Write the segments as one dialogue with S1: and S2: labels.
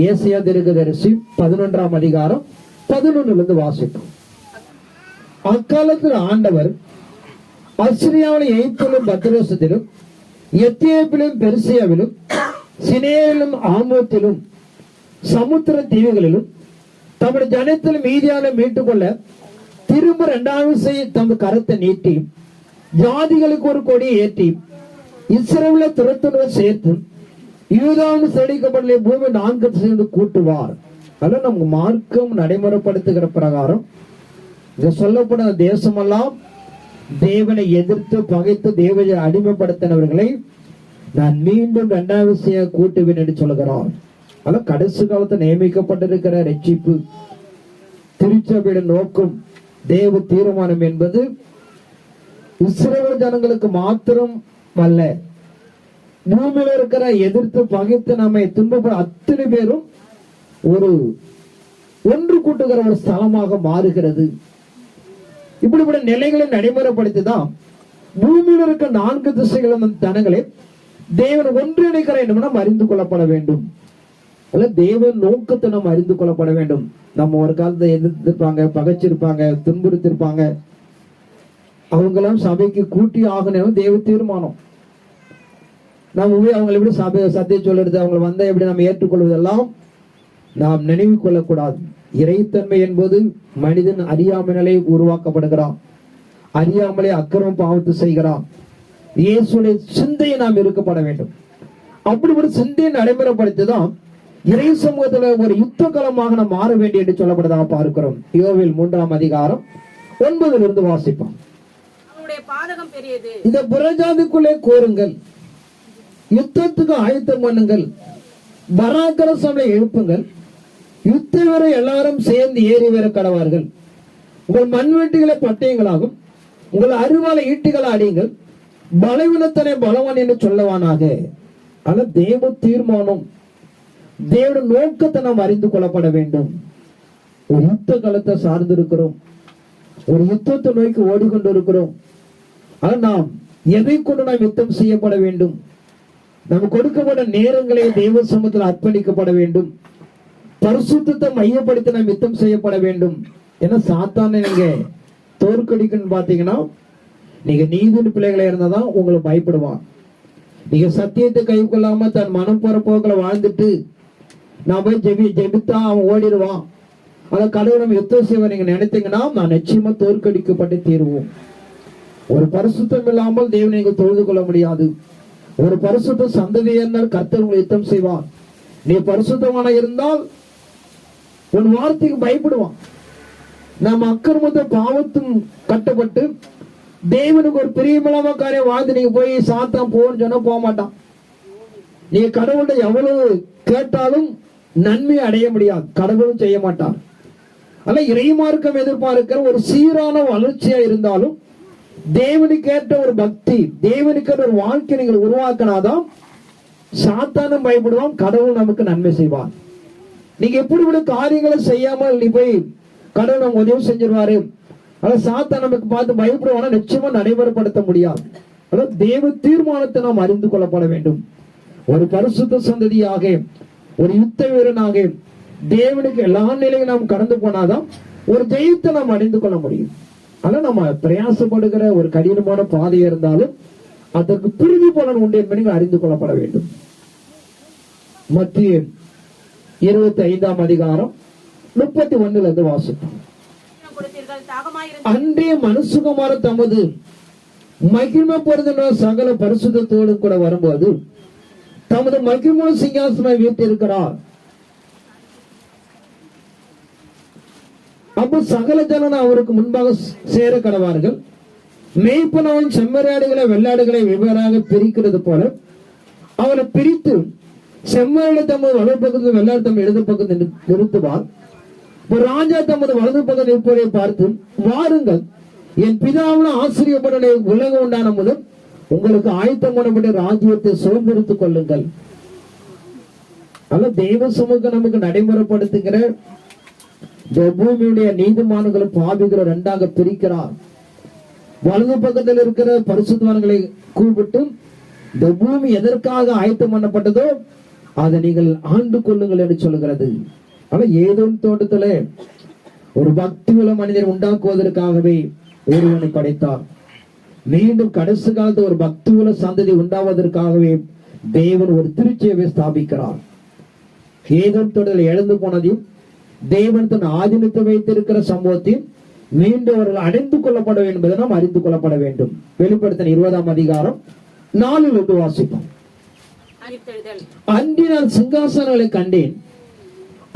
S1: Asia திருகதரிசி பதினொன்றாம் அதிகாரம் பதினொன்னுல இருந்து வாசிப்போம் அக்காலத்தில் ஆண்டவர் அஸ்ரியாவிலும் எய்த்திலும் பத்ரசத்திலும் எத்தியோப்பிலும் பெருசியாவிலும் சினேவிலும் ஆமோத்திலும் சமுத்திர தீவுகளிலும் தமது ஜனத்திலும் மீதியான மீட்டுக் கொள்ள திரும்ப இரண்டாவது செய்ய தமது கருத்தை நீட்டி ஜாதிகளுக்கு ஒரு கொடியை ஏற்றி இஸ்ரேல துரத்துடன் சேர்த்து இதுதான் செடிக்கப்படலை பூமி நான்கு சேர்ந்து கூட்டுவார். அதெல்லாம் நமக்கு மார்க்கம் நடைமுறைப்படுத்துகிற பிரகாரம். இங்க சொல்லப்படும் தேசமெல்லாம் தேவனை எதிர்த்து பகைத்து தேவனை அடிமைப்படுத்தினவர்களை நான் மீண்டும் இரண்டாவது செய்ய கூட்டுவேன் என்று சொல்கிறார். அதெல்லாம் கடைசி காலத்தில் நியமிக்கப்பட்டிருக்கிற ரட்சிப்பு. திருச்சபையோட நோக்கம் தேவ தீர்மானம் என்பது இஸ்ரேல் ஜனங்களுக்கு மாத்திரம் அல்ல. பூமியில இருக்கிற எதிர்த்து பகைத்து நம்மை துன்பப்பட அத்தனை பேரும் ஒரு ஒன்று கூட்டுகிற ஒரு ஸ்தலமாக மாறுகிறது. இப்படிப்பட்ட நிலைகளை நடைமுறைப்படுத்தி தான் பூமியில் இருக்க நான்கு திசைகளும் தனங்களை தேவன் ஒன்றிணைக்கிற என்று நாம் அறிந்து கொள்ளப்பட வேண்டும். அல்ல தேவன் நோக்கத்தை நம்ம அறிந்து கொள்ளப்பட வேண்டும். நம்ம ஒரு காலத்தை எதிர்த்திருப்பாங்க பகைச்சிருப்பாங்க துன்புறுத்திருப்பாங்க. அவங்களாம் சபைக்கு கூட்டி ஆகணும் தேவ தீர்மானம். நாம் போய் அவங்களை எப்படி சபை சத்தியம் சொல்றது அவங்க வந்தா எப்படி நம்ம ஏற்றுக்கொள்வதெல்லாம் நாம் நினைவு கொள்ளக்கூடாது. இறைத்தன்மை என்பது மனிதன் அறியாமலே உருவாக்கப்படுகிறான். அறியாமலே அக்கிரமம் பாவத்து செய்கிறான். இயேசுடைய சிந்தையை நாம் இருக்கப்பட வேண்டும். அப்படி ஒரு சிந்தையை நடைமுறைப்படுத்திதான் இறை சமூகத்துல ஒரு யுத்த களமாக நாம் மாற வேண்டும் என்று சொல்லப்படுதாக பார்க்கிறோம். யோவில் மூன்றாம் அதிகாரம் ஒன்பதுல இருந்து வாசிப்போம்.
S2: அவருடைய பாதகம் பெரியது.
S1: இந்த புறஜாதிக்குள்ளே கோருங்கள். யுத்தத்துக்கு ஆயத்தம் பண்ணுங்கள். பராக்கர சபை எழுப்புங்கள். யுத்த வரை எல்லாரும் சேர்ந்து ஏறி வர கடவார்கள். உங்கள் மண்வெட்டிகளை பட்டயங்களாகும். உங்கள் அருவாலை ஈட்டிகளை அடியுங்கள். பலவீனத்தனை பலவான் என்று சொல்லவானாக. ஆனால் தேவ தீர்மானம் தேவட நோக்கத்தை நாம் அறிந்து கொள்ளப்பட வேண்டும். ஒரு யுத்த காலத்தை சார்ந்திருக்கிறோம். ஒரு யுத்தத்தை நோக்கி ஓடிக்கொண்டிருக்கிறோம். ஆனால் நாம் எதை கொண்டு நாம் யுத்தம் செய்யப்பட வேண்டும்? நாம் கொடுக்கப்பட்ட நேரங்களை தெய்வ சமூகத்தில் அர்ப்பணிக்கப்பட வேண்டும். பரிசுத்தத்தை மையப்படுத்தி நாம் யுத்தம் செய்யப்பட வேண்டும். ஏன்னா சாத்தான நீங்க தோற்கடிக்குன்னு பாத்தீங்கன்னா நீங்க நீதி பிள்ளைகளா இருந்தாதான் உங்களுக்கு பயப்படுவான். நீங்க சத்தியத்தை கை கொள்ளாம தன் மனம் போற போக்களை வாழ்ந்துட்டு நான் போய் ஜெபி ஜெபித்தா அவன் ஓடிடுவான். ஆனா கடவுள் நம்ம யுத்தம் செய்வ நீங்க நினைத்தீங்கன்னா நான் நிச்சயமா தோற்கடிக்கப்பட்டு தீருவோம். ஒரு பரிசுத்தம் இல்லாமல் தேவனை நீங்கள் தொழுது கொள்ள முடியாது. ஒரு பரிசுத்த சந்ததியினர் கர்த்தர் உங்களை யுத்தம் செய்வார். நீ பரிசுத்தமான இருந்தால் உன் வார்த்தைக்கு பயப்படுவான். நம்ம அக்கிரமத்த பாவத்தும் கட்டப்பட்டு தேவனுக்கு ஒரு பிரியமில்லாம காரியம் வாழ்ந்து நீங்க போய் சாத்தான் போன்னு சொன்னா போக மாட்டான். நீ கடவுள்கிட்ட எவ்வளவு கேட்டாலும் நன்மை அடைய முடியாது. கடவுளும் செய்ய மாட்டான் ஆனா இறைமார்க்கம் எதிர்பார்க்கிற ஒரு சீரான வளர்ச்சியா இருந்தாலும் தேவனுக்கு ஏற்ற ஒரு பக்தி தேவனுக்கு ஒரு வாழ்க்கை நீங்கள் உருவாக்கினாதான் சாத்தானும் பயப்படுவான் கடவுள் நமக்கு நன்மை செய்வான். நீங்க எப்படி இப்படி காரியங்களை செய்யாமல் நீ போய் கடவுள் நமக்கு உதவி செஞ்சிருவாரு? ஆனா சாத்தான் நமக்கு பார்த்து பயப்படுவானா? நிச்சயமா நடைமுறைப்படுத்த முடியாது. அதாவது தேவ தீர்மானத்தை நாம் அறிந்து கொள்ளப்பட வேண்டும். ஒரு பரிசுத்த சந்ததியாக ஒரு யுத்த வீரனாக தேவனுக்கு எல்லா நிலையும் நாம் கடந்து போனாதான் ஒரு ஜெயத்தை நாம் அறிந்து கொள்ள முடியும். ஆனா நம்ம பிரயாசப்படுகிற ஒரு கடினமான பாதையா இருந்தாலும் அதற்கு பிரிவு பலன் உண்டு என்பதை அறிந்து கொள்ளப்பட வேண்டும். மத்திய இருபத்தி ஐந்தாம் அதிகாரம் முப்பத்தி ஒண்ணுல இருந்து வாசிப்போம். அன்றே மனுசுகுமார தமது மகிழ்மை பொருந்தின சகல பரிசுத்தத்தோடு கூட வரும்போது தமது மகிமை சிங்காசனை வீட்டிருக்கிறார். அப்போ சகல ஜனன அவருக்கு முன்பாக சேர கடவார்கள். மேய்ப்பனவன் செம்மறியாடுகளை வெள்ளாடுகளை வெவ்வேறாக பிரிக்கிறது போல அவனை பிரித்து செம்மறியாடு தமது வலது பக்கத்தில் வெள்ளாடு தம் இடது பக்கத்தில் நிறுத்துவார். ராஜா தமது வலது பக்கம் நிற்பதை பார்த்து வாருங்கள் என் பிதாவுன ஆசிரியப்படனை உலகம் உண்டான முதல் உங்களுக்கு ஆயத்தம் பண்ணப்பட்ட ராஜ்யத்தை சுதந்திரித்துக் கொள்ளுங்கள். அல்ல தெய்வ சமூகம் நமக்கு நடைமுறைப்படுத்துகிற இந்த பூமியுடைய நீதிமான்களும் பாவிகளை ரெண்டாக பிரிக்கிறார். வலது பக்கத்தில் இருக்கிற பரிசுத்தவான்களை கூப்பிட்டு இந்த பூமி எதற்காக ஆயத்தம் பண்ணப்பட்டதோ அதை நீங்கள் ஆண்டு கொள்ளுங்கள் என்று சொல்கிறது ஆனா ஏதோ தோட்டத்துல ஒரு பக்தி உள்ள மனிதர் உண்டாக்குவதற்காகவே ஒருவனை படைத்தார். மீண்டும் கடைசி காலத்து ஒரு பக்தி உள்ள சந்ததி உண்டாவதற்காகவே தேவன் ஒரு திருச்சியவை ஸ்தாபிக்கிறார். ஏதோ தொடரில் எழுந்து போனதையும் தேவன் தன் ஆதீனத்தை வைத்திருக்கிற சம்பவத்தையும் மீண்டும் அவர்கள் அடைந்து கொள்ளப்பட வேண்டும் என்பதை நாம் அறிந்து கொள்ளப்பட வேண்டும். வெளிப்படுத்தின இருபதாம் அதிகாரம் நாலில் ஒன்று வாசிப்போம். அன்றி நான் சிங்காசனங்களை கண்டேன்.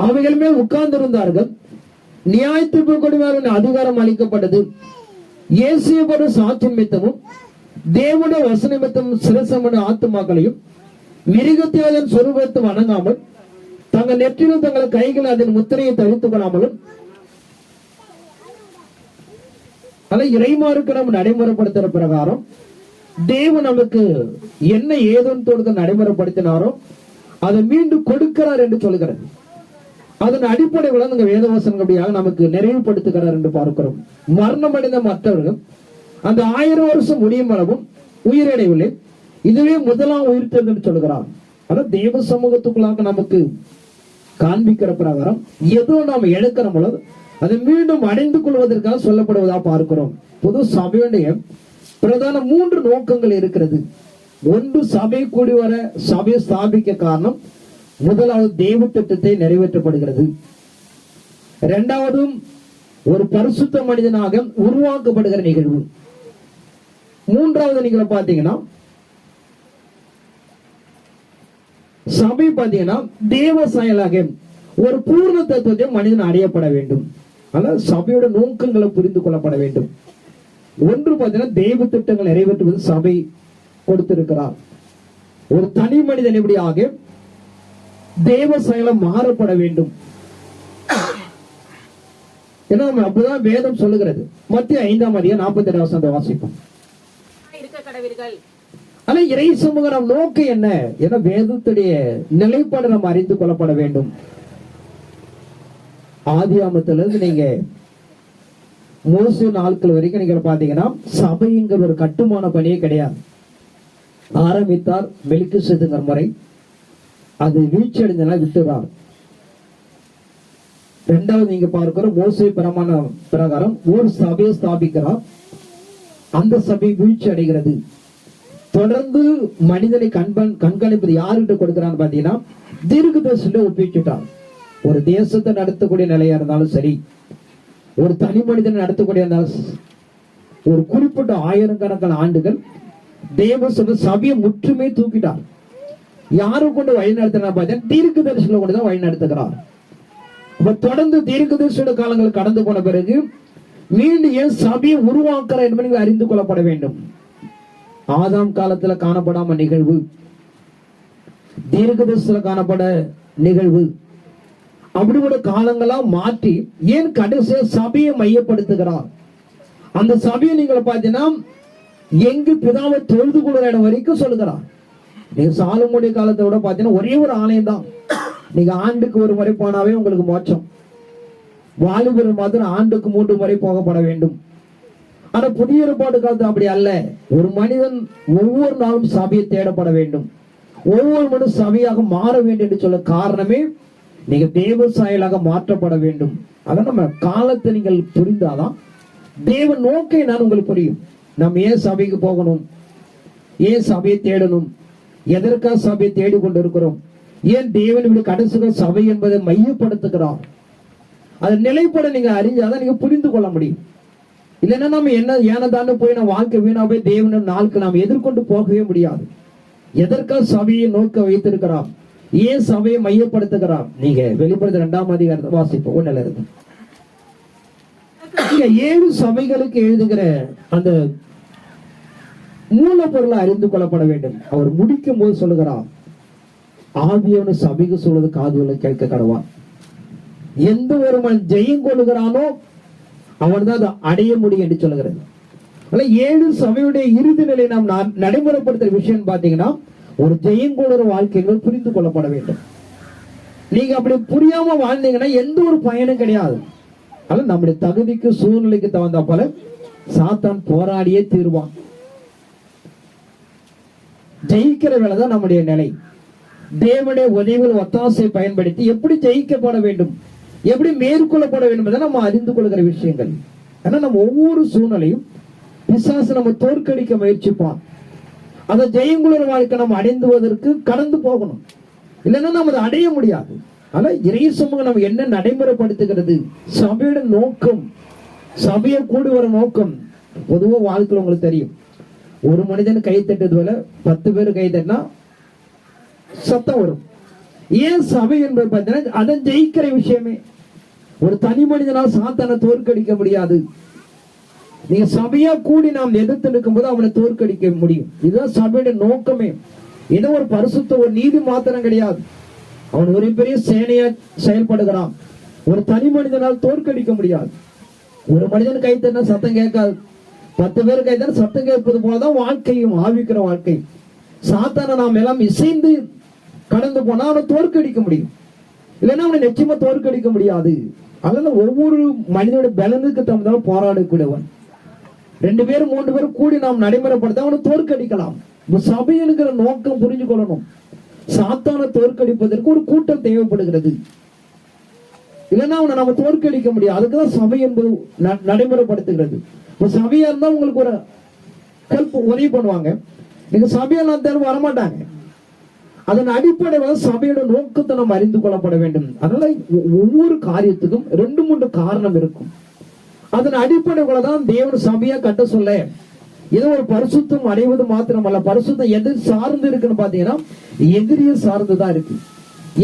S1: அவைகள் மேல் உட்கார்ந்திருந்தார்கள். நியாயத்தீர்ப்பு கொடுமையாளரின் அதிகாரம் அளிக்கப்பட்டது. இயேசுபடும் சாட்சி நிமித்தமும் தேவனுடைய வசன நிமித்தமும் சிரசமன ஆத்துமாக்களையும் மிருகத்தியாதன் சொரூபத்தை வணங்காமல் தங்கள் நெற்றிலும் தங்கள் கைகள் அதன் முத்திரையை தவித்துக் கொள்ளாமலும் அதை இறைமாருக்கு நம்ம நடைமுறைப்படுத்துற பிரகாரம். தேவன் நமக்கு என்ன ஏதோன்னு தொடுக்க நடைமுறைப்படுத்தினாரோ அதை மீண்டும் கொடுக்கிறார் என்று சொல்கிறது அதன் அடிப்படையில் இந்த வேதவசனப்படியாக நமக்கு நிறைவுபடுத்துகிறார் என்று பார்க்கிறோம். மரணம் அடைந்த மற்றவர்கள் அந்த ஆயிரம் வருஷம் முடியும் அளவும் உயிரடைவில்லை இதுவே முதலாம் உயிர்த்தது என்று சொல்கிறார். ஆனால் தேவ சமூகத்துக்குள்ளாக நமக்கு காண்பிக்கிற பிரகாரம் எதோ நாம் இழக்கிற பொழுது அதை மீண்டும் அடைந்து கொள்வதற்காக சொல்லப்படுவதாக பார்க்கிறோம். பொது சபையுடைய பிரதான மூன்று நோக்கங்கள் இருக்கிறது. ஒன்று சபை கூடி வர சபையை ஸ்தாபிக்க காரணம் முதலாவது தெய்வ திட்டத்தை நிறைவேற்றப்படுகிறது. இரண்டாவதும் ஒரு பரிசுத்த மனிதனாக உருவாக்கப்படுகிற நிகழ்வு. மூன்றாவது நீங்க பார்த்தீங்கன்னா சபை பார்த்தீங்கன்னா தேவ செயலாக ஒரு பூர்ண தத்துவத்தை மனிதன் அடையப்பட வேண்டும். ஆனால் சபையோட நோக்கங்களை புரிந்து கொள்ளப்பட வேண்டும். ஒன்று பாத்தீங்கன்னா தெய்வ திட்டங்கள் நிறைவேற்றுவது சபை கொடுத்திருக்கிறார். ஒரு தனி மனிதன் எப்படியாக தேவ செயலம் மாறப்பட வேண்டும். ஏன்னா நம்ம அப்படிதான் வேதம் சொல்லுகிறது. மத்திய ஐந்தாம் அதிகம் நாற்பத்தி ரெண்டு வசந்த வாசிப்போம்.
S2: இருக்க கடவீர்கள்.
S1: ஆனா இறை சமூக நோக்கம் என்ன? ஏன்னா வேதத்துடைய நிலைப்பாடு நம்ம அறிந்து கொள்ளப்பட வேண்டும். ஆதி இருந்து நீங்க மோசு நாட்கள் வரைக்கும் நீங்க பாத்தீங்கன்னா சபைங்கிற ஒரு கட்டுமான பணியே கிடையாது. ஆரம்பித்தார் மெலிக்கு செதுங்கிற முறை. அது வீழ்ச்சி அடைஞ்சனா விட்டுறார். ரெண்டாவது நீங்க பார்க்கிற மோசே பிரமாண பிரகாரம் ஒரு சபையை ஸ்தாபிக்கிறார். அந்த சபை வீழ்ச்சி அடைகிறது தொடர்ந்து மனிதனை கண்பன் கண்காணிப்பது யாருக்கிட்ட கொடுக்கிறான்னு தீர்க்க தீர்க்கதரிசியில ஒப்பிச்சுட்டான் ஒரு தேசத்தை நடத்தக்கூடிய நிலையா இருந்தாலும் சரி ஒரு தனி மனிதனை நடத்தக்கூடிய இருந்தாலும் ஒரு குறிப்பிட்ட ஆயிரக்கணக்கான ஆண்டுகள் தேவ சொல்ற சபையை முற்றுமே தூக்கிட்டார். யாரும் கொண்டு வழி நடத்தினா பார்த்தீங்கன்னா தீர்க்க தரிசனம் கொண்டு தான் வழி நடத்துகிறார். அப்ப தொடர்ந்து தீர்க்க தரிசன காலங்கள் கடந்து போன பிறகு மீண்டும் ஏன் சபையை உருவாக்குற என்பதை அறிந்து கொள்ளப்பட வேண்டும். ஆதாம் காலத்துல காணப்படாம நிகழ்வு. தீர்க்கதரிசன காணப்பட நிகழ்வு. அப்படிப்பட்ட காலங்களா மாற்றி ஏன் கடைசியா சபையை மையப்படுத்துகிறார்? அந்த சபையை நீங்கள் பார்த்தீங்கன்னா எங்கு பிதாவை தொழுது கொள்கிற இடம் வரைக்கும் சொல்லுகிறார். நீங்க சாலமுடைய காலத்தை விட பார்த்தீங்கன்னா ஒரே ஒரு ஆலயம் தான். நீங்க ஆண்டுக்கு ஒரு முறை போனாவே உங்களுக்கு மோட்சம். வாலிபர் மாதிரி ஆண்டுக்கு மூன்று முறை போகப்பட வேண்டும். ஆனா புதிய ஏற்பாடு காலத்து அப்படி அல்ல. ஒரு மனிதன் ஒவ்வொரு நாளும் சபையை தேடப்பட வேண்டும். ஒவ்வொரு மனிதன் சபையாக மாற வேண்டும் என்று சொல்ல காரணமே நீங்க தேவ சாயலாக மாற்றப்பட வேண்டும். அதான் நம்ம காலத்தை நீங்கள் புரிந்தாதான் தேவ நோக்கை நான் உங்களுக்கு புரியும். நம்ம ஏன் சபைக்கு போகணும்? ஏன் சபையை தேடணும்? எதற்காக சபையை தேடிக் கொண்டிருக்கிறோம் ஏன் தேவன் இப்படி கடைசிகள் சபை என்பதை மையப்படுத்துகிறார்? அதை நிலைப்பட நீங்க அறிஞ்சாதான் நீங்க புரிந்து கொள்ள முடியும். இல்லைன்னா நம்ம என்ன ஏனதான்னு போய் நம்ம வாழ்க்கை வீணா போய் தேவனின் நாளுக்கு நாம் எதிர்கொண்டு போகவே முடியாது. எதற்காக சபையை நோக்க வைத்திருக்கிறார்? ஏன் சபையை மையப்படுத்துகிறார்? நீங்க வெளிப்படுத்த இரண்டாம் அதிகாரத்தை வாசிப்போம். ஒண்ணுல இருந்து. ஏழு சபைகளுக்கு எழுதுகிற அந்த மூலப்பொருளை அறிந்து கொள்ளப்பட வேண்டும். அவர் முடிக்கும் போது சொல்லுகிறார் ஆவியவனு சபைக்கு சொல்வது காதுகளை கேட்க கடவான். எந்த ஒரு மனிதன் ஜெயம் கொள்ளுகிறானோ அவன் தான் அதை அடைய முடியும் என்று சொல்லுகிறது. ஆனா ஏழு சபையுடைய இறுதி நிலை நாம் நடைமுறைப்படுத்துற விஷயம் பாத்தீங்கன்னா ஒரு ஜெயம் கொள்ளுற வாழ்க்கைகள் புரிந்து கொள்ளப்பட வேண்டும். நீங்க அப்படி புரியாம வாழ்ந்தீங்கன்னா எந்த ஒரு பயனும் கிடையாது. ஆனா நம்முடைய தகுதிக்கு சூழ்நிலைக்கு தகுந்த போல சாத்தான் போராடியே தீர்வான். ஜெயிக்கிற வேலை தான் நம்முடைய நிலை. தேவனுடைய உதவிகள் ஒத்தாசை பயன்படுத்தி எப்படி ஜெயிக்கப்பட வேண்டும்? எப்படி மேற்கொள்ளப்பட வேண்டும் என்பதை நம்ம அறிந்து கொள்கிற விஷயங்கள். ஏன்னா நம்ம ஒவ்வொரு சூழ்நிலையும் பிசாசு நம்ம தோற்கடிக்க முயற்சிப்பான். அந்த ஜெயங்குளர் வாழ்க்கை நம்ம அடைந்துவதற்கு கடந்து போகணும். இல்லைன்னா நம்ம அதை அடைய முடியாது. ஆனா இறை சமூகம் நம்ம என்ன நடைமுறைப்படுத்துகிறது? சபையோட நோக்கம் சபையை கூடி வர நோக்கம். பொதுவா வாழ்க்கையில் உங்களுக்கு தெரியும். ஒரு மனிதன் கை தட்டது போல பத்து பேர் கை தட்டினா சத்தம் வரும். ஏன் சபை என்பது பார்த்தீங்கன்னா அதை ஜெயிக்கிற விஷயமே. ஒரு தனி மனிதனால் சாத்தானை தோற்கடிக்க முடியாது. நீங்க சபையா கூடி நாம் எதிர்த்து நிற்கும்போது அவனை தோற்கடிக்க முடியும். இதுதான் சபையோட நோக்கமே. ஏதோ ஒரு பரிசுத்த ஒரு நீதி மாத்திரம் கிடையாது. அவன் ஒரு பெரிய சேனையா செயல்படுகிறான். ஒரு தனி மனிதனால் தோற்கடிக்க முடியாது. ஒரு மனிதன் கை தட்டினா சத்தம் கேட்காது. பத்து பேர் கை சத்தம் கேட்பது போலதான் வாழ்க்கையும் ஆவிக்கிற வாழ்க்கை. சாத்தானை நாம் எல்லாம் இசைந்து கடந்து போனா அவனை தோற்கடிக்க முடியும். இல்லைன்னா அவனை நிச்சயமா தோற்கடிக்க முடியாது. அதனால ஒவ்வொரு மனிதனுடைய பலனுக்கு தகுந்தால போராடக்கூடியவன். ரெண்டு பேரும் மூன்று பேரும் கூடி நாம் நடைமுறைப்படுத்த அவனை தோற்கடிக்கலாம். சபையனுங்கிற நோக்கம் புரிஞ்சு கொள்ளணும். சாத்தான தோற்கடிப்பதற்கு ஒரு கூட்டம் தேவைப்படுகிறது. இல்லைன்னா அவனை நம்ம தோற்கடிக்க முடியாது. அதுக்குதான் சபை என்பது ந- நடைமுறைப்படுத்துகிறது. இப்போ சபையா இருந்தா உங்களுக்கு ஒரு ஹெல்ப் உதவி பண்ணுவாங்க. நீங்க சபையெல்லாம் தேர்வு வரமாட்டாங்க. அதன் அடிப்படையில் சபையோட நோக்கத்தை நம்ம அறிந்து கொள்ளப்பட வேண்டும். அதனால ஒவ்வொரு காரியத்துக்கும் ரெண்டு மூன்று காரணம் இருக்கும். அதன் அடிப்படையில் தான் தேவன் சபையா கட்ட சொல்ல ஏதோ ஒரு பரிசுத்தம் அடைவது மாத்திரமல்ல பரிசுத்தம் எது சார்ந்து இருக்குன்னு பாத்தீங்கன்னா எதிரியை சார்ந்துதான் இருக்கு.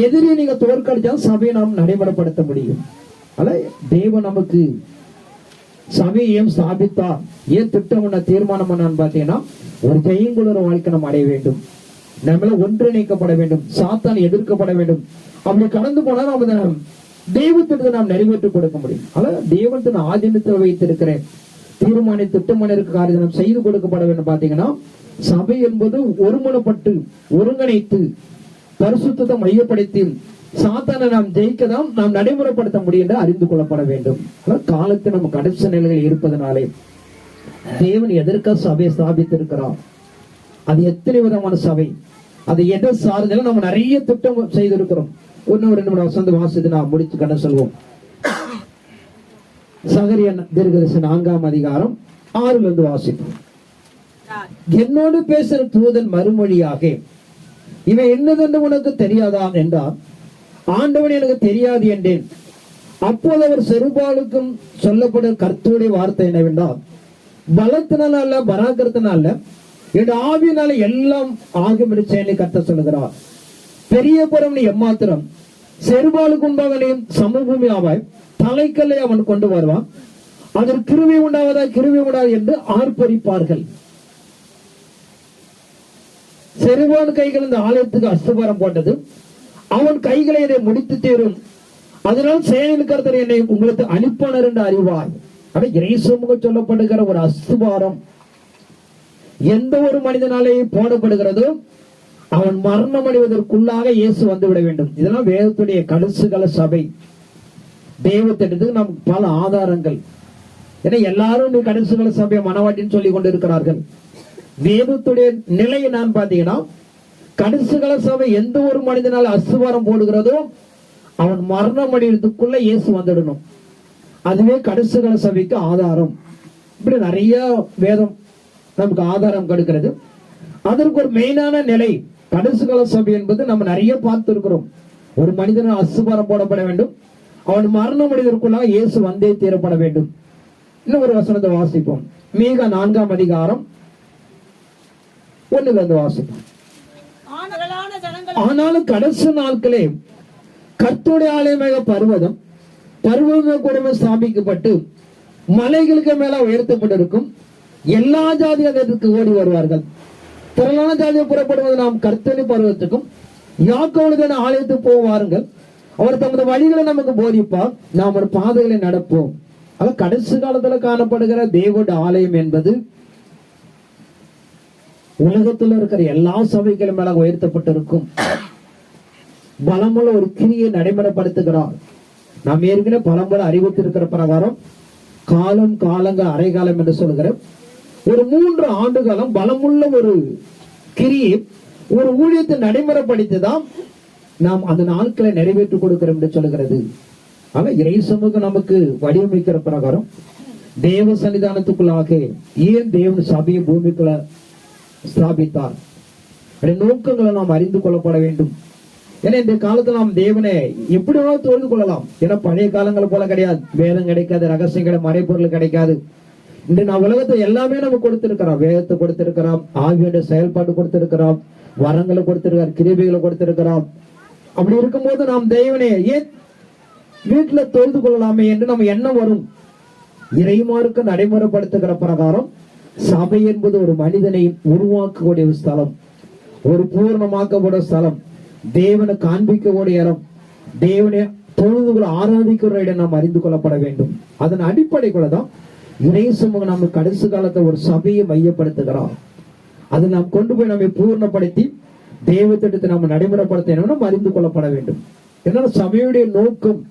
S1: எதிரியை நீங்க தோற்கடிச்சா சபையை நாம் நடைமுறைப்படுத்த முடியும். அதனால தேவன் நமக்கு சபையை ஏன் ஸ்தாபித்தா ஏன் திட்டம் என்ன தீர்மானம் பண்ணான்னு பாத்தீங்கன்னா ஒரு ஜெயங்குளர வாழ்க்கை நம்ம அடைய வேண்டும். நம்மள ஒன்றிணைக்கப்பட வேண்டும். சாத்தான் எதிர்க்கப்பட வேண்டும். அப்படி கடந்து போனால் நாம தெய்வத்திற்கு நாம் நிறைவேற்றி கொடுக்க முடியும். அதாவது தேவத்தின் ஆதீனத்தில் வைத்திருக்கிறேன். தீர்மானி திட்டமனருக்கு காரியம் செய்து கொடுக்கப்பட வேண்டும். பாத்தீங்கன்னா சபை என்பது ஒருமனப்பட்டு ஒருங்கிணைத்து பரிசுத்தத்தை மையப்படுத்தி சாத்தானை நாம் ஜெயிக்கதான் நாம் நடைமுறைப்படுத்த முடியும் என்று அறிந்து கொள்ளப்பட வேண்டும். காலத்தில் நம்ம கடைசி நிலையில் இருப்பதனாலே தேவன் எதற்காக சபையை ஸ்தாபித்திருக்கிறார்? அது எத்தனை விதமான சபை? அது எதை சார்ந்தாலும் நம்ம நிறைய திட்டம் செய்திருக்கிறோம். ஒன்னு ரெண்டு மூணு வசந்த வாசத்தை நான் முடிச்சு கண்ண சொல்வோம். சகரியன் தீர்கதரிசி நான்காம் அதிகாரம் ஆறுல இருந்து வாசிப்போம். என்னோடு பேசுற தூதன் மறுமொழியாக இவன் என்னதென்று உனக்கு தெரியாதா என்றார் ஆண்டவன் எனக்கு தெரியாது என்றேன். அப்போது அவர் செருபாலுக்கும் சொல்லப்படும் கர்த்தருடைய வார்த்தை என்னவென்றால் பலத்தினால அல்ல பராக்கிரத்தினால அல்ல என் ஆவியினால எல்லாம் ஆகும் என்று சொல்லுகிறார். பெரிய புறம் நீ எம்மாத்திரம் செருபாலுக்கு உண்டாக சமபூமி ஆவாய் தலைக்கல்லை அவன் கொண்டு வருவான். அதில் கிருவி உண்டாவதா கிருவி உண்டாது என்று ஆர்ப்பரிப்பார்கள். செருவான் கைகள் இந்த ஆலயத்துக்கு அஸ்துபாரம் போட்டது. அவன் கைகளை என்னை முடித்து தீரும். அதனால் செயலில் கருத்தர் என்னை உங்களுக்கு அனுப்பினர் என்று அறிவாய். ஆனா இறைசமுக சொல்லப்படுகிற ஒரு அஸ்துபாரம். எந்த ஒரு மனிதனாலே போடப்படுகிறதோ அவன் மரணம் அடைவதற்குள்ளாக இயேசு வந்து விட வேண்டும். இதெல்லாம் வேதத்துடைய கடைசுகள சபை. தெய்வத்திட்டத்துக்கு நமக்கு பல ஆதாரங்கள். ஏன்னா எல்லாரும் நீ கடைசுகள சபையை மனவாட்டின்னு சொல்லி கொண்டு இருக்கிறார்கள் வேதத்துடைய நிலையை நான் பாத்தீங்கன்னா கடைசுகள சபை எந்த ஒரு மனிதனால் அசுவாரம் போடுகிறதோ அவன் மரணம் அடைவதற்குள்ள இயேசு வந்துடணும். அதுவே கடைசுகள சபைக்கு ஆதாரம். இப்படி நிறைய வேதம் நமக்கு ஆதாரம் கொடுக்கிறது. அதற்கு ஒரு மெயினான நிலை கடைசுகள சபை என்பது நம்ம நிறைய பார்த்து இருக்கிறோம் ஒரு மனிதன் அசுபாரம் போடப்பட வேண்டும். அவன் மரணம் அடைவதற்குள்ளாக இயேசு வந்தே தீரப்பட வேண்டும். இன்னும் ஒரு வசனத்தை வாசிப்போம். மீக நான்காம் அதிகாரம் ஒண்ணுல இருந்து வாசிப்போம். ஆனாலும் கடைசி நாட்களே கர்த்தருடைய ஆலயமாக பர்வதம் பர்வத கூடமே ஸ்தாபிக்கப்பட்டு மலைகளுக்கு மேல உயர்த்தப்பட்டிருக்கும். எல்லா ஜாதி ஓடி வருவார்கள். திரளான ஜாதியை புறப்படுவது நாம் கர்த்தனை பருவத்துக்கும் யாக்கோவுடன் ஆலயத்துக்கு போவாருங்கள் அவர் தமது வழிகளை நமக்கு போதிப்பார். நாம் ஒரு பாதைகளை நடப்போம். ஆக கடைசி காலத்துல காணப்படுகிற தேவோட ஆலயம் என்பது உலகத்துல இருக்கிற எல்லா சபைகளும் மேல உயர்த்தப்பட்டிருக்கும். பலமுள்ள ஒரு கிரியை நடைமுறைப்படுத்துகிறார். நாம் ஏற்கனவே பலமுறை அறிவித்திருக்கிற பிரகாரம் காலம் காலங்கள் அரைகாலம் என்று சொல்கிற ஒரு மூன்று ஆண்டு காலம் பலமுள்ள ஒரு கிரியை ஒரு ஊழியத்தை நடைமுறைப்படுத்திதான் நாம் அந்த நாட்களை நிறைவேற்றி கொடுக்கிறோம் என்று சொல்கிறது ஆனா இறை சமூகம் நமக்கு வடிவமைக்கிற பிரகாரம் தேவ சன்னிதானத்துக்குள்ளாக ஏன் தேவன் சபையை பூமிக்குள்ள ஸ்தாபித்தார்? நோக்கங்களை நாம் அறிந்து கொள்ளப்பட வேண்டும். ஏன்னா இந்த காலத்துல நாம் தேவனை எப்படி வேணாலும் தொழுது கொள்ளலாம். ஏன்னா பழைய காலங்கள் போல கிடையாது. வேதம் கிடைக்காது ரகசியம் கிடையாது மறைப்பொருள் கிடைக்காது. இன்று நான் உலகத்தை எல்லாமே நம்ம கொடுத்திருக்கிறோம். வேதத்தை கொடுத்திருக்கிறோம். ஆவியோட செயல்பாடு கொடுத்திருக்கிறோம். வரங்களை கொடுத்திருக்கிறார் கிருபிகளை கொடுத்திருக்கிறோம். அப்படி இருக்கும்போது நாம் தெய்வனே ஏன் வீட்டுல தொழுது கொள்ளலாமே என்று நம்ம எண்ணம் வரும். இறைமாருக்கு நடைமுறைப்படுத்துகிற பிரகாரம் சபை என்பது ஒரு மனிதனை உருவாக்கக்கூடிய ஒரு ஸ்தலம். ஒரு பூர்ணமாக்கக்கூடிய ஸ்தலம். தேவனை காண்பிக்கக்கூடிய இடம். தேவனை தொழுதுகளை ஆராதிக்கிற இடம் நாம் அறிந்து கொள்ளப்பட வேண்டும். அதன் அடிப்படைக்குள்ள தான் இறை நம்ம கடைசி காலத்தை ஒரு சபையை மையப்படுத்துகிறோம் அதை நாம் கொண்டு போய் நம்மை பூர்ணப்படுத்தி தேவ திட்டத்தை நாம் நடைமுறைப்படுத்த நம்ம அறிந்து கொள்ளப்பட வேண்டும். ஏன்னா சபையுடைய நோக்கம்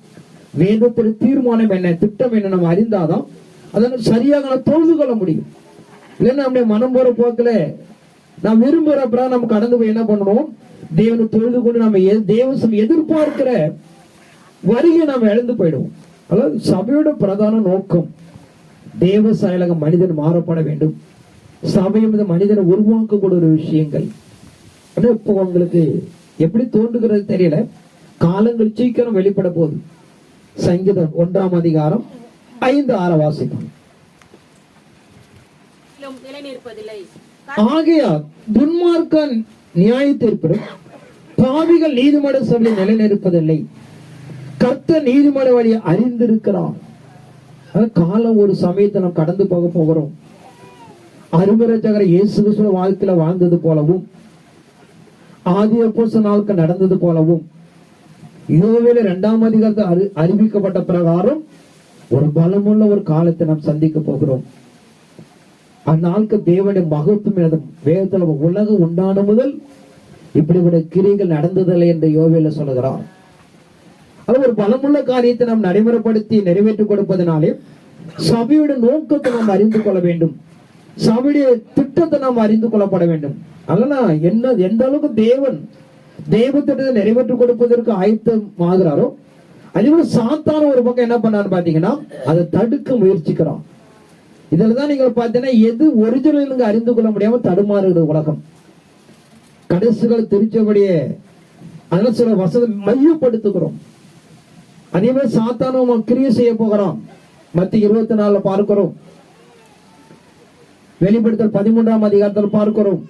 S1: வேதத்தில் தீர்மானம் என்ன திட்டம் என்ன நம்ம அறிந்தாதான் அதை சரியாக நாம் தொழுது கொள்ள முடியும். இல்லைன்னா நம்முடைய மனம் போற போக்கில் நாம் விரும்புகிறப்ப நம்ம கடந்து போய் என்ன பண்ணணும் தேவனை தொழுது கொண்டு நம்ம எ- தேவசம் எதிர்பார்க்கிற வரியை நாம் இழந்து போயிடுவோம். அதாவது சபையோட பிரதான நோக்கம் தேவ செயலக மனிதன் மாறப்பட வேண்டும். இந்த மனிதனை உருவாக்கக்கூடிய ஒரு விஷயங்கள். இப்போ உங்களுக்கு எப்படி தோன்றுகிறது தெரியல. காலங்கள் சீக்கிரம் வெளிப்பட போகுது. சங்கீதம் ஒன்றாம் அதிகாரம் ஐந்து ஆற வாசிக்கும் ஆகையால் துன்மார்க்கன் நியாய தீர்ப்பிடும். பாவிகள் நீதிமன்ற சபையில் நிலைநிற்பதில்லை. கர்த்தர் நீதிமன்ற வழியை அறிந்திருக்கிறார். காலம் ஒரு சமயத்தை நாம் கடந்து போக போகிறோம் அருமரச்சகர இயேசு கிறிஸ்துவ வாழ்க்கையில வாழ்ந்தது போலவும் ஆதிய அப்போஸ்தலர் நாளுக்கு நடந்தது போலவும் யோவேல இரண்டாம் அதிகாரத்தை அறி- அறிவிக்கப்பட்ட பிரகாரம் ஒரு பலமுள்ள ஒரு காலத்தை நாம் சந்திக்க போகிறோம். அந்நாளுக்கு தேவனுடைய மகத்துவம் எழுதும் வேகத்தில் உலகம் உண்டான முதல் இப்படிப்பட்ட கிரிகள் நடந்ததில்லை என்று யோவேல சொல்லுகிறான் ஒரு பலமுள்ள காரியத்தை நாம் நடைமுறைப்படுத்தி நிறைவேற்றிக் கொடுப்பதனாலே சபையோட நோக்கத்தை நாம் அறிந்து கொள்ள வேண்டும். சபையுடைய திட்டத்தை நாம் அறிந்து கொள்ளப்பட வேண்டும். அதெல்லாம் என்ன எந்த அளவுக்கு தேவன் தெய்வ திட்டத்தை நிறைவேற்றி கொடுப்பதற்கு ஆயத்தம் ஆகிறாரோ அதே சாத்தான ஒரு பக்கம் என்ன பண்ணான்னு பாத்தீங்கன்னா அதை தடுக்க முயற்சிக்கிறான். இதுலதான் நீங்க பாத்தீங்கன்னா எது ஒரிஜினல் அறிந்து கொள்ள முடியாம தடுமாறுகிறது உலகம். கடைசிகள் திருச்சபடியே அதனால சில வசதி மையப்படுத்துகிறோம். அதே மாதிரி சாத்தானும் கிரியை செய்ய போகிறான். மத்திய இருபத்தி நாலுல பார்க்கிறோம். வெளிப்படுத்தல் பதிமூன்றாம் அதிகாரத்தில் பார்க்கிறோம்.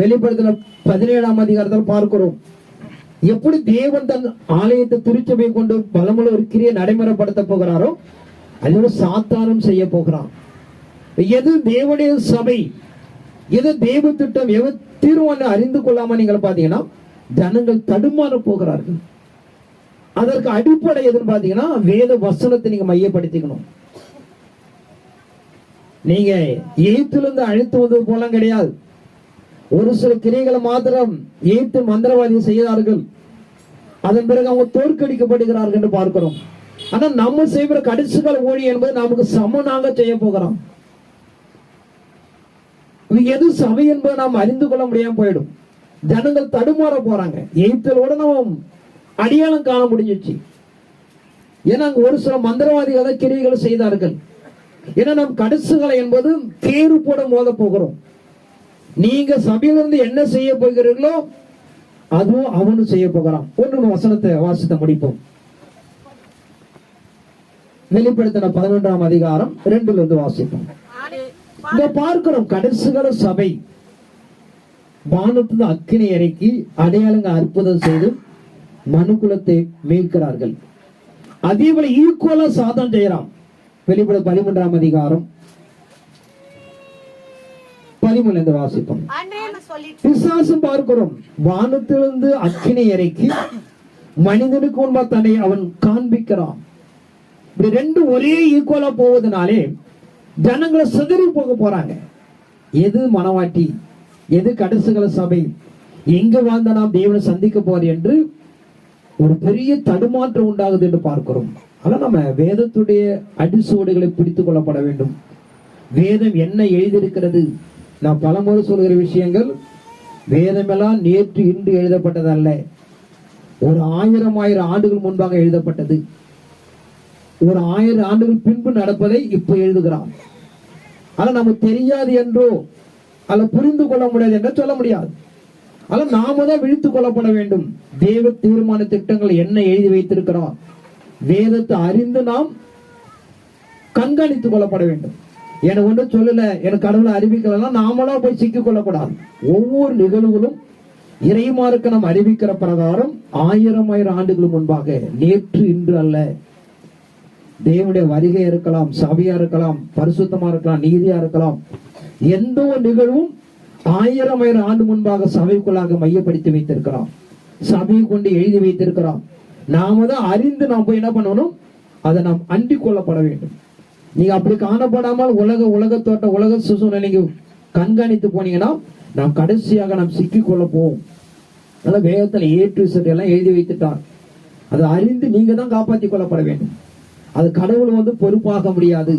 S1: வெளிப்படுத்தல் பதினேழாம் அதிகாரத்தில் பார்க்கிறோம். எப்படி தேவன் தன் ஆலயத்தை திருச்சபை கொண்டு பலமுள்ள ஒரு கிரியை நடைமுறைப்படுத்த போகிறாரோ அதோட சாத்தானம் செய்ய போகிறான். எது தேவனுடைய சபை? எது தேவ திட்டம்? எவ தீர்மானம் அறிந்து கொள்ளாம நீங்கள் பாத்தீங்கன்னா ஜனங்கள் தடுமாற போகிறார்கள். அதற்கு அடிப்படை எதுன்னு பாத்தீங்கன்னா வேத வசனத்தை நீங்க மையப்படுத்திக்கணும். நீங்க எய்த்திலிருந்து அழைத்து வந்தது போல கிடையாது. ஒரு சில கிரைகளை மாத்திரம் எய்த்து மந்திரவாதி செய்தார்கள். அதன் பிறகு அவங்க தோற்கடிக்கப்படுகிறார்கள் என்று பார்க்கிறோம். ஆனா நம்ம செய்கிற கடைசி கால ஊழியம் என்பது நமக்கு சமனாக செய்ய போகிறோம். எது சபை என்பதை நாம் அறிந்து கொள்ள முடியாம போயிடும். ஜனங்கள் தடுமாற போறாங்க. எய்த்தலோட நம்ம அடையாளம் காண முடிஞ்சிச்சு. ஏன்னா அங்க ஒரு சில மந்திரவாதிகள் தான் கிரியைகளை செய்தார்கள். ஏன்னா நம் கடைசுகளை என்பது தேர்வு போட மோத போகிறோம். நீங்க சபையிலிருந்து என்ன செய்ய போகிறீர்களோ அதுவும் அவனும் செய்ய போகிறான். ஒன்று வசனத்தை வாசித்த முடிப்போம். வெளிப்படுத்தின பதினொன்றாம் அதிகாரம் ரெண்டுல இருந்து வாசிப்போம். இங்க பார்க்கிறோம் கடைசிகள சபை. வானத்துல அக்கினி இறக்கி அடையாளங்க அற்புதம் செய்து மனுக்குலத்தை மீட்கிறார்கள். அதே போல ஈக்குவலா சாதம் செய்யறான். வெளிப்பட பதிமூன்றாம் அதிகாரம் பதிமூணு வாசிப்போம். பிசாசும் பார்க்கிறோம். வானத்திலிருந்து அக்கினி இறக்கி மனிதனுக்கு முன்பா தன்னை அவன் காண்பிக்கிறான். இப்படி ரெண்டு ஒரே ஈக்குவலா போவதனாலே ஜனங்களை சிதறி போக போறாங்க. எது மனவாட்டி? எது கடைசிகள சபை? எங்க வாழ்ந்த நாம் தேவனை சந்திக்க போறோம் என்று ஒரு பெரிய தடுமாற்றம் உண்டாகுது என்று பார்க்கிறோம். ஆனா நம்ம வேதத்துடைய அடிசுவடுகளை பிடித்துக் கொள்ளப்பட வேண்டும். வேதம் என்ன எழுதியிருக்கிறது? நான் பலமுறை சொல்கிற விஷயங்கள் வேதமெல்லாம் நேற்று இன்று எழுதப்பட்டதல்ல. ஒரு ஆயிரம் ஆயிரம் ஆண்டுகள் முன்பாக எழுதப்பட்டது. ஒரு ஆயிரம் ஆண்டுகள் பின்பு நடப்பதை இப்ப எழுதுகிறான். ஆனா நமக்கு தெரியாது என்றோ அல்ல புரிந்து கொள்ள முடியாது என்று சொல்ல முடியாது. ஆனால் நாம தான் விழித்துக் கொள்ளப்பட வேண்டும். தேவ தீர்மான திட்டங்கள் என்ன எழுதி வைத்திருக்கிறோம்? வேதத்தை அறிந்து நாம் கண்காணித்துக் கொள்ளப்பட வேண்டும். எனக்கு ஒன்றும் சொல்லல எனக்கு கடவுளை அறிவிக்கலாம் நாமளா போய் சிக்கிக் கொள்ளக்கூடாது. ஒவ்வொரு நிகழ்வுகளும் இறைமாருக்கு நாம் அறிவிக்கிற பிரகாரம் ஆயிரம் ஆயிரம் ஆண்டுகள் முன்பாக நேற்று இன்று அல்ல. தேவனுடைய வருகை இருக்கலாம் சபையா இருக்கலாம் பரிசுத்தமா இருக்கலாம் நீதியா இருக்கலாம். எந்த ஒரு நிகழ்வும் ஆயிரம் ஆயிரம் ஆண்டு முன்பாக சபைக்குள்ளாக மையப்படுத்தி வைத்திருக்கிறோம் சபையை கொண்டு எழுதி வைத்திருக்கிறோம் நாம தான் அறிந்து நாம் போய் என்ன பண்ணணும்? அதை நாம் அண்டி கொள்ளப்பட வேண்டும். நீங்க அப்படி காணப்படாமல் உலக உலக தோட்ட உலக சுசூனை நீங்க கண்காணித்து போனீங்கன்னா நாம் கடைசியாக நாம் சிக்கிக்கொள்ள போவோம். அதனால வேகத்துல ஏற்று சரி எல்லாம் எழுதி வைத்துட்டார் அதை அறிந்து நீங்க தான் காப்பாற்றி கொள்ளப்பட வேண்டும். அது கடவுள் வந்து பொறுப்பாக முடியாது.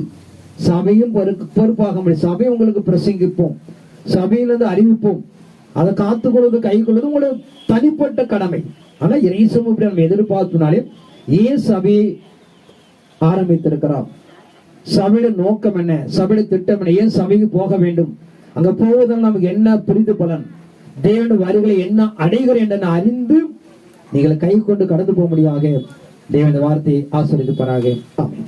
S1: சபையும் பொறுப்பாக முடியாது. சபை உங்களுக்கு பிரசங்கிப்போம். சபையிலிருந்து அறிவிப்போம். அதை காத்துக்கொள்வது கை கொள்வது உங்களோட தனிப்பட்ட கடமை. ஆனா இறைசம் இப்படி நம்ம எதிர்பார்த்தனாலே ஏன் சபையை ஆரம்பித்திருக்கிறார். சபையோட நோக்கம் என்ன? சபையோட திட்டம் என்ன? ஏன் சபைக்கு போக வேண்டும்? அங்க போவதால் நமக்கு என்ன புரிந்து பலன்? தேவன் வருகளை என்ன அடைகிற என்று அறிந்து நீங்கள் கை கொண்டு கடந்து போக முடியாக தேவன் வார்த்தையை ஆசிரியப்பாராக ஆமென்.